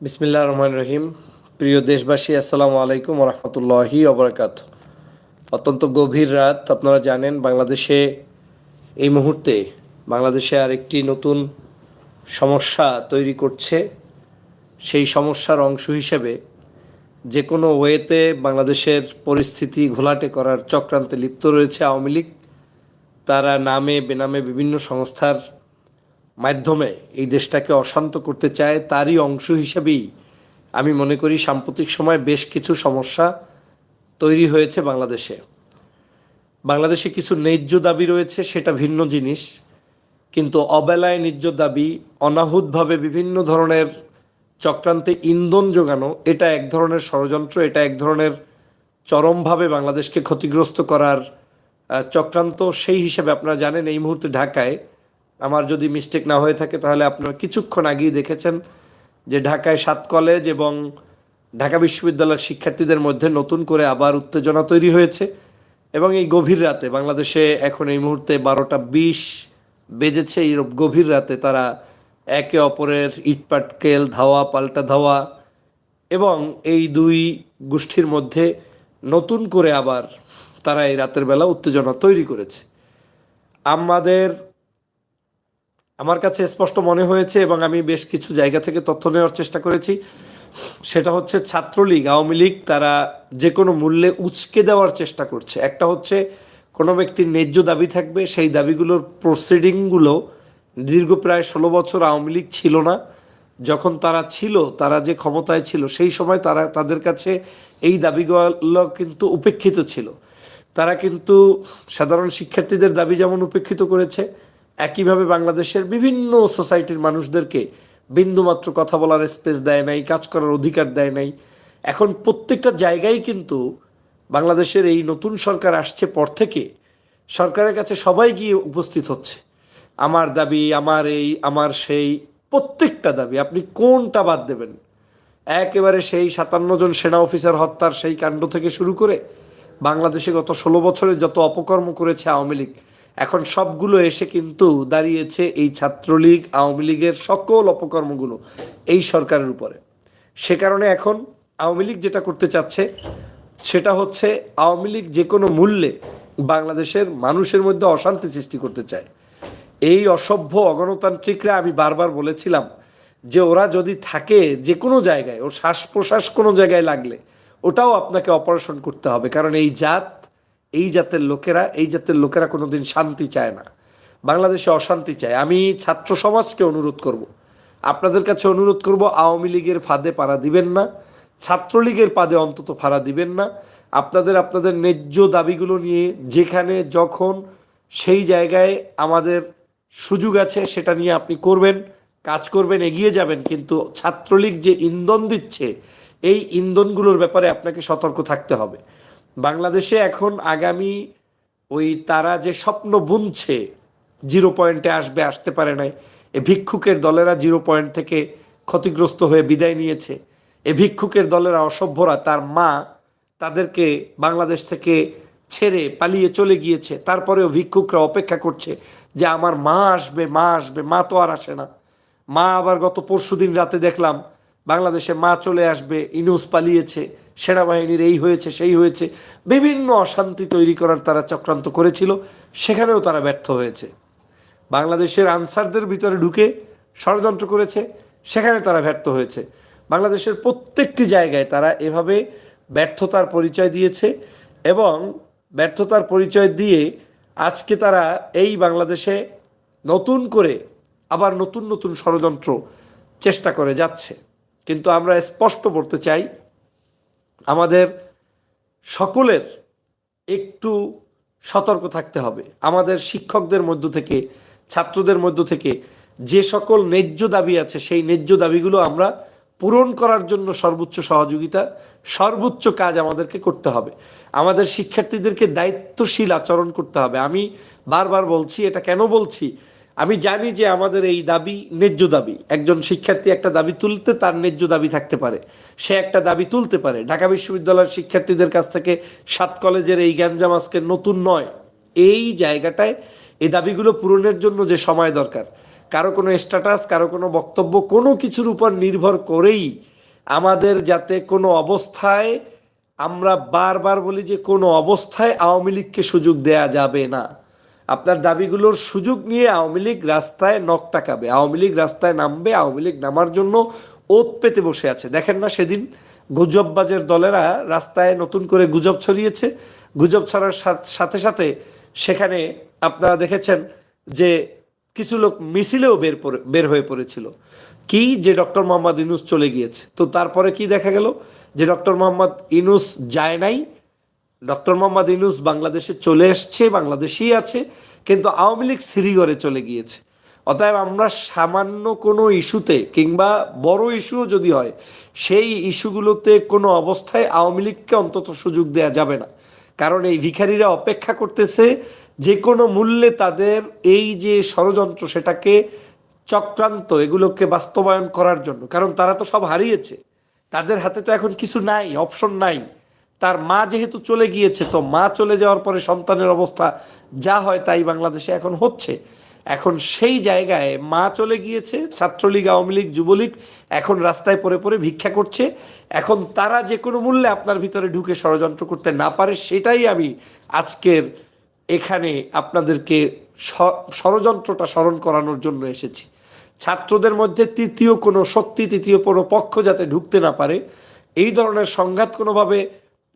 বিসমিল্লা রহমান রহিম। প্রিয় দেশবাসী, আসসালামু আলাইকুম রহমতুল্লাহি অবরাকাত অত্যন্ত গভীর রাত, আপনারা জানেন বাংলাদেশে এই মুহূর্তে বাংলাদেশে আরেকটি নতুন সমস্যা তৈরি করছে। সেই সমস্যার অংশ হিসেবে যে কোনো ওয়েতে বাংলাদেশের পরিস্থিতি ঘোলাটে করার চক্রান্তে লিপ্ত রয়েছে আওয়ামী লীগ। তারা নামে, বেনামে বিভিন্ন সংস্থার মাধ্যমে এই দেশটাকে অশান্ত করতে চায়, তারই অংশ হিসেবেই আমি মনে করি সাম্প্রতিক সময়ে বেশ কিছু সমস্যা তৈরি হয়েছে বাংলাদেশে। বাংলাদেশে কিছু ন্যায্য দাবি রয়েছে, সেটা ভিন্ন জিনিস। কিন্তু অবেলায় ন্যায্য দাবি, অনাহুতভাবে বিভিন্ন ধরনের চক্রান্তে ইন্ধন যোগানো, এটা এক ধরনের ষড়যন্ত্র, এটা এক ধরনের চরমভাবে বাংলাদেশকে ক্ষতিগ্রস্ত করার চক্রান্ত, সেই হিসেবে আপনারা জানেন এই মুহূর্তে ঢাকায় আমার যদি মিস্টেক না হয়ে থাকে, তাহলে আপনারা কিছুক্ষণ আগেই দেখেছেন যে ঢাকায় সাত কলেজ এবং ঢাকা বিশ্ববিদ্যালয়ের শিক্ষার্থীদের মধ্যে নতুন করে আবার উত্তেজনা তৈরি হয়েছে এবং এই গভীর রাতে, বাংলাদেশে এখন এই মুহূর্তে বারোটা বিশ বেজেছে, এই গভীর রাতে তারা একে অপরের ইটপাটকেল ধাওয়া, পাল্টা ধাওয়া এবং এই দুই গোষ্ঠীর মধ্যে নতুন করে আবার তারা এই রাতের বেলা উত্তেজনা তৈরি করেছে। আমাদের আমার কাছে স্পষ্ট মনে হয়েছে এবং আমি বেশ কিছু জায়গা থেকে তথ্য নেওয়ার চেষ্টা করেছি। সেটা হচ্ছে ছাত্রলীগ, আওয়ামী লীগ তারা যে কোনো মূল্যে উচকে দেওয়ার চেষ্টা করছে। একটা হচ্ছে কোনো ব্যক্তির ন্যায্য দাবি থাকবে, সেই দাবিগুলোর প্রসিডিংগুলো দীর্ঘ প্রায় ষোলো বছর আওয়ামী লীগ ছিল না। যখন তারা ছিল, তারা যে ক্ষমতায় ছিল, সেই সময় তারা, তাদের কাছে এই দাবিগুলো কিন্তু উপেক্ষিত ছিল। তারা কিন্তু সাধারণ শিক্ষার্থীদের দাবি যেমন উপেক্ষিত করেছে একইভাবে বাংলাদেশের বিভিন্ন সোসাইটির মানুষদেরকে বিন্দুমাত্র কথা বলার স্পেস দেয় নাই, কাজ করার অধিকার দেয় নাই। এখন প্রত্যেকটা জায়গায় কিন্তু বাংলাদেশের এই নতুন সরকার আসছে পর থেকে সরকারের কাছে সবাই গিয়ে উপস্থিত হচ্ছে। আমার দাবি, আমার এই, আমার সেই, প্রত্যেকটা দাবি, আপনি কোনটা বাদ দেবেন? একেবারে সেই সাতান্ন জন সেনা অফিসার হত্যার সেই কাণ্ড থেকে শুরু করে বাংলাদেশে গত ষোলো বছরে যত অপকর্ম করেছে আওয়ামী লীগ এখন সবগুলো এসে কিন্তু দাঁড়িয়েছে এই ছাত্রলীগ, আওয়ামী লীগের সকল অপকর্মগুলো এই সরকারের উপরে। সে কারণে এখন আওয়ামী লীগ যেটা করতে চাচ্ছে, সেটা হচ্ছে আওয়ামী লীগ যে কোনো মূল্যে বাংলাদেশের মানুষের মধ্যে অশান্তি সৃষ্টি করতে চায়। এই অসভ্য অগণতান্ত্রিকরা আমি বারবার বলেছিলাম যে ওরা যদি থাকে যে কোনো জায়গায় ওর শ্বাস প্রশ্বাস কোনো জায়গায় লাগলে ওটাও আপনাকে অপারেশন করতে হবে। কারণ এই জাত এই জাতের লোকেরা, এই জাতের লোকেরা কোনোদিন শান্তি চায় না। বাংলাদেশে অশান্তি চায়। আমি ছাত্র সমাজকে অনুরোধ করব। আপনাদের কাছে অনুরোধ করব, আওয়ামী লীগের ফাঁদে পাড়া দিবেন না, ছাত্রলীগের পাদে অন্তত ফাড়া দিবেন না। আপনাদের আপনাদের ন্যায্য দাবিগুলো নিয়ে যেখানে, যখন সেই জায়গায় আমাদের সুযোগ আছে, সেটা নিয়ে আপনি করবেন, কাজ করবেন, এগিয়ে যাবেন। কিন্তু ছাত্রলীগ যে ইন্ধন দিচ্ছে, এই ইন্ধনগুলোর ব্যাপারে আপনাকে সতর্ক থাকতে হবে। বাংলাদেশে এখন আগামী ওই তারা যে স্বপ্ন বুনছে, জিরো পয়েন্টে আসবে, আসতে পারে নাই। এ ভিক্ষুকের দলেরা জিরো পয়েন্ট থেকে ক্ষতিগ্রস্ত হয়ে বিদায় নিয়েছে। এ ভিক্ষুকের দলেরা অসভ্যরা, তার মা তাদেরকে বাংলাদেশ থেকে ছেড়ে পালিয়ে চলে গিয়েছে। তারপরেও ভিক্ষুকরা অপেক্ষা করছে যে আমার মা আসবে মা আসবে, মা তো আর আসে না। মা আবার গত পরশুদিন রাতে দেখলাম বাংলাদেশে মা চলে আসবে, ইনুস পালিয়েছে। সেনাবাহিনীর এই হয়েছে, সেই হয়েছে। বিভিন্ন অশান্তি তৈরি করার তারা চক্রান্ত করেছিল, সেখানেও তারা ব্যর্থ হয়েছে। বাংলাদেশের আনসারদের ভিতরে ঢুকে ষড়যন্ত্র করেছে, সেখানে তারা ব্যর্থ হয়েছে। বাংলাদেশের প্রত্যেকটি জায়গায় তারা এভাবে ব্যর্থতার পরিচয় দিয়েছে এবং ব্যর্থতার পরিচয় দিয়ে আজকে তারা এই বাংলাদেশে নতুন করে আবার নতুন নতুন ষড়যন্ত্র চেষ্টা করে যাচ্ছে। কিন্তু আমরা স্পষ্ট বলতে চাই আমাদের সকলের একটু সতর্ক থাকতে হবে। আমাদের শিক্ষকদের মধ্য থেকে, ছাত্রদের মধ্য থেকে যে সকল ন্যায্য দাবি আছে, সেই ন্যায্য দাবিগুলো আমরা পূরণ করার জন্য সর্বোচ্চ সহযোগিতা, সর্বোচ্চ কাজ আমাদেরকে করতে হবে। আমাদের শিক্ষার্থীদেরকে দায়িত্বশীল আচরণ করতে হবে। আমি বারবার বলছি, এটা কেন বলছি? আমি জানি যে আমাদের এই দাবি ন্যায্য দাবি। একজন শিক্ষার্থী একটা দাবি তুলতে তার ন্যায্য দাবি থাকতে পারে। সে একটা দাবি তুলতে পারে। ঢাকা বিশ্ববিদ্যালয়ের শিক্ষার্থীদের কাছ থেকে সাত কলেজের এই গ্যাঞ্জাম আজকে নতুন নয়। এই জায়গাটায় এই দাবিগুলো পূরণের জন্য যে সময় দরকার, কারও কোনো স্ট্যাটাস, কারও কোনো বক্তব্য, কোনো কিছুর উপর নির্ভর করেই আমাদের যাতে কোনো অবস্থায় আমরা বারবার বলি যে কোনো অবস্থায় আওয়ামী লীগকে সুযোগ দেয়া যাবে না। আপনার দাবিগুলোর সুযোগ নিয়ে আওয়ামী লীগ রাস্তায় নখ টাকাবে। আওয়ামী লীগ রাস্তায় নামবে, আওয়ামী লীগ নামার জন্য ওত পেতে বসে আছে। দেখেন না সেদিন গুজববাজের দলেরা রাস্তায় নতুন করে গুজব ছড়িয়েছে। গুজব ছড়ার সাথ- সাথে সেখানে আপনারা দেখেছেন যে কিছু লোক মিছিলেও বের বের হয়ে পড়েছিল। কি যে ডক্টর মোহাম্মদ ইনুস চলে গিয়েছে। তো তারপরে কি দেখা গেল? যে ডক্টর মোহাম্মদ ইনুস যায় নাই। ডক্টর মোহাম্মদ ইনুস বাংলাদেশে চলে এসছে, বাংলাদেশেই আছে, কিন্তু আওয়ামী লীগ শ্রীগড়ে চলে গিয়েছে। অতএব আমরা সামান্য কোনো ইস্যুতে কিংবা বড় ইস্যুও যদি হয়, সেই ইস্যুগুলোতে কোনো অবস্থায় আওয়ামী লীগকে অন্তত সুযোগ দেওয়া যাবে না। কারণ এই ভিখারিরা অপেক্ষা করতেছে যে কোনো মূল্যে তাদের এই যে ষড়যন্ত্র সেটাকে চক্রান্ত, এগুলোকে বাস্তবায়ন করার জন্য। কারণ তারা তো সব হারিয়েছে। তাদের হাতে তো এখন কিছু নাই, অপশন নাই। তার মা যেহেতু চলে গিয়েছে, তো মা চলে যাওয়ার পরে সন্তানের অবস্থা যা হয় তাই বাংলাদেশে এখন হচ্ছে। এখন সেই জায়গায় মা চলে গিয়েছে, ছাত্রলীগ, আওয়ামী লীগ, যুবলীগ এখন রাস্তায় পড়ে পড়ে ভিক্ষা করছে। এখন তারা যে কোনো মূল্যে আপনার ভিতরে ঢুকে ষড়যন্ত্র করতে না পারে, সেটাই আমি আজকের এখানে আপনাদেরকে ষড়যন্ত্রটা স্মরণ করানোর জন্য এসেছি। ছাত্রদের মধ্যে তৃতীয় কোনো শক্তি, তৃতীয় কোনো পক্ষ যাতে ঢুকতে না পারে, এই ধরনের সংঘাত কোনোভাবে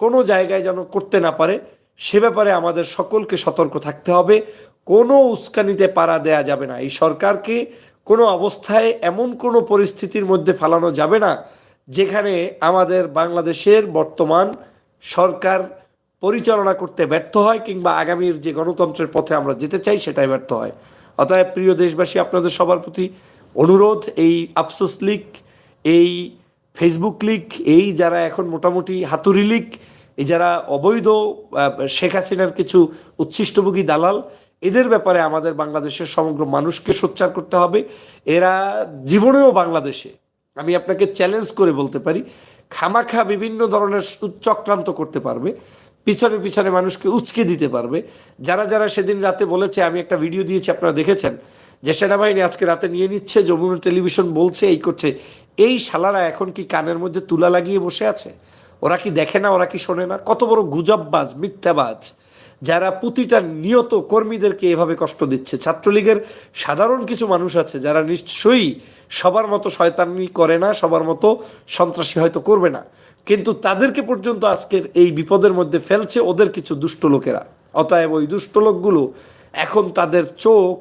কোনো জায়গায় যেন করতে না পারে, সে ব্যাপারে আমাদের সকলকে সতর্ক থাকতে হবে। কোনো উস্কানিতে পাড়া দেয়া যাবে না। এই সরকারকে কোনো অবস্থায় এমন কোনো পরিস্থিতির মধ্যে ফেলানো যাবে না, যেখানে আমাদের বাংলাদেশের বর্তমান সরকার পরিচালনা করতে ব্যর্থ হয় কিংবা আগামীর যে গণতন্ত্রের পথে আমরা যেতে চাই সেটাই ব্যর্থ হয়। অতএব প্রিয় দেশবাসী, আপনাদের সবার প্রতি অনুরোধ, এই আফসোস লীগ এই ফেসবুক লীগ এই যারা এখন মোটামুটি হাতুড়ি লীগ এই যারা অবৈধ শেখ হাসিনার কিছু উচ্ছিষ্টভোগী দালাল, এদের ব্যাপারে আমাদের বাংলাদেশের সমগ্র মানুষকে সোচ্চার করতে হবে। এরা জীবনেও বাংলাদেশে। আমি আপনাকে চ্যালেঞ্জ করে বলতে পারি, খামাখা বিভিন্ন ধরনের চক্রান্ত করতে পারবে, পিছনে পিছনে মানুষকে উচকে দিতে পারবে। যারা যারা সেদিন রাতে বলেছে, আমি একটা ভিডিও দিয়েছি, আপনারা দেখেছেন, যে সেনাবাহিনী আজকে রাতে নিয়ে নিচ্ছে, যমুনা টেলিভিশন বলছে, এই করছে। এই শালারা এখন কি কানের মধ্যে তুলা লাগিয়ে বসে আছে? ওরা কি দেখে না, ওরা কি শোনে না? কত বড় গুজববাজ, মিথ্যাবাজ, যারা প্রতিটা নিয়ত কর্মীদেরকে এভাবে কষ্ট দিচ্ছে। ছাত্রলীগের সাধারণ কিছু মানুষ আছে যারা নিশ্চয়ই সবার মতো শয়তানি করে না, সবার মতো সন্ত্রাসী হয়তো করবে না। কিন্তু তাদেরকে পর্যন্ত আজকের এই বিপদের মধ্যে ফেলছে ওদের কিছু দুষ্ট লোকেরা। অতএব ওই দুষ্ট লোকগুলো এখন তাদের চোখ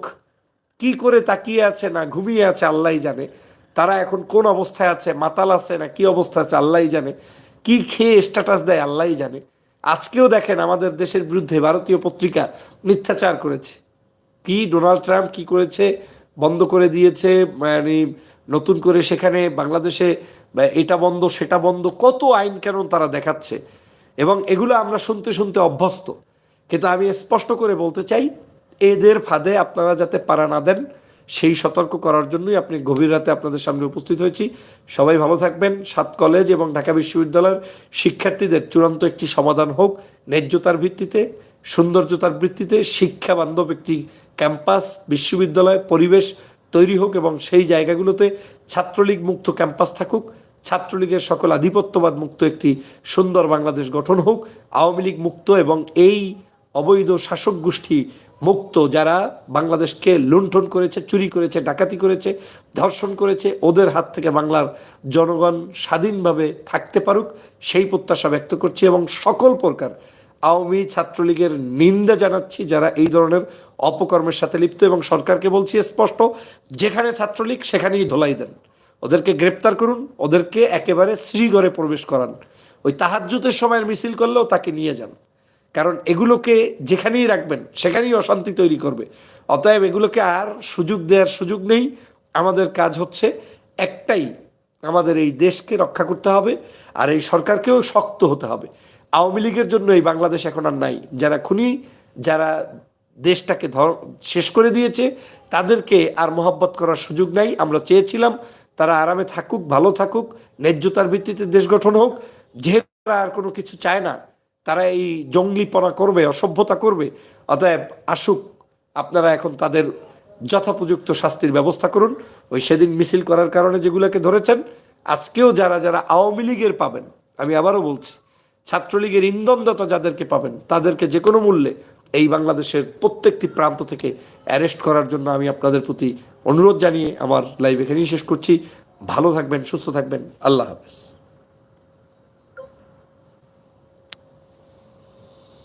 কি করে তাকিয়ে আছে না ঘুমিয়ে আছে, আল্লাহই জানে। তারা এখন কোন অবস্থায় আছে, মাতাল আছে না কি অবস্থা আছে, আল্লাহই জানে। কি খেয়ে স্ট্যাটাস দেয়, আল্লাহই জানে। আজকেও দেখেন আমাদের দেশের বিরুদ্ধে ভারতীয় পত্রিকা মিথ্যাচার করেছে। কি ডোনাল্ড ট্রাম্প কি করেছে, বন্ধ করে দিয়েছে মানে নতুন করে সেখানে বাংলাদেশে এটা বন্ধ, সেটা বন্ধ, কত আইন কেন তারা দেখাচ্ছে? এবং এগুলো আমরা শুনতে শুনতে অভ্যস্ত। কিন্তু আমি স্পষ্ট করে বলতে চাই, এদের ফাঁদে আপনারা যাতে পারা না দেন সেই সতর্ক করার জন্যই আপনি গভীর রাতে আপনাদের সামনে উপস্থিত হয়েছি। সবাই ভালো থাকবেন। সাত কলেজ এবং ঢাকা বিশ্ববিদ্যালয়ের শিক্ষার্থীদের চূড়ান্ত একটি সমাধান হোক। ন্যায্যতার ভিত্তিতে সৌন্দর্যতার ভিত্তিতে শিক্ষা বান্ধব একটি ক্যাম্পাস, বিশ্ববিদ্যালয়, পরিবেশ তৈরি হোক এবং সেই জায়গাগুলোতে ছাত্রলীগ মুক্ত ক্যাম্পাস থাকুক। ছাত্রলীগের সকল আধিপত্যবাদ মুক্ত একটি সুন্দর বাংলাদেশ গঠন হোক। আওয়ামী লীগ মুক্ত এবং এই অবৈধ শাসক গোষ্ঠী মুক্ত, যারা বাংলাদেশকে লুণ্ঠন করেছে, চুরি করেছে, ডাকাতি করেছে, ধর্ষণ করেছে, ওদের হাত থেকে বাংলার জনগণ স্বাধীনভাবে থাকতে পারুক, সেই প্রত্যাশা ব্যক্ত করছি এবং সকল প্রকার আওয়ামী ছাত্রলীগের নিন্দা জানাচ্ছি যারা এই ধরনের অপকর্মের সাথে লিপ্ত এবং সরকারকে বলছি স্পষ্ট, যেখানে ছাত্রলীগ সেখানেই ধোলাই দেন। ওদেরকে গ্রেপ্তার করুন, ওদেরকে একেবারে শ্রীঘরে প্রবেশ করান। ওই তাহাজ্জুতের সময়ের মিছিল করলেও তাকে নিয়ে যান। কারণ এগুলোকে যেখানেই রাখবেন, সেখানেই অশান্তি তৈরি করবে। অতএব এগুলোকে আর সুযোগ দেওয়ার সুযোগ নেই। আমাদের কাজ হচ্ছে একটাই, আমাদের এই দেশকে রক্ষা করতে হবে আর এই সরকারকেও শক্ত হতে হবে। আওয়ামী লীগের জন্য এই বাংলাদেশ এখন আর নাই। যারা খুনি, যারা দেশটাকে ধর, শেষ করে দিয়েছে, তাদেরকে আর মহব্বত করার সুযোগ নাই। আমরা চেয়েছিলাম তারা আরামে থাকুক, ভালো থাকুক, ন্যায্যতার ভিত্তিতে দেশ গঠন হোক। যেহেতু আর কোনো কিছু চায় না তারা এই জঙ্গলিপনা করবে, অসভ্যতা করবে। অতএব আসুক, আপনারা এখন তাদের যথোপযুক্ত শাস্তির ব্যবস্থা করুন। ওই সেদিন মিছিল করার কারণে যেগুলোকে ধরেছেন, আজকেও যারা যারা আওয়ামী লীগের পাবেন, আমি আবারও বলছি, ছাত্রলীগের ইন্ধনদাতা যাদেরকে পাবেন, তাদেরকে যে কোনো মূল্যে এই বাংলাদেশের প্রত্যেকটি প্রান্ত থেকে অ্যারেস্ট করার জন্য আমি আপনাদের প্রতি অনুরোধ জানিয়ে আমার লাইভ এখানেই শেষ করছি। ভালো থাকবেন, সুস্থ থাকবেন। আল্লাহ হাফেজ।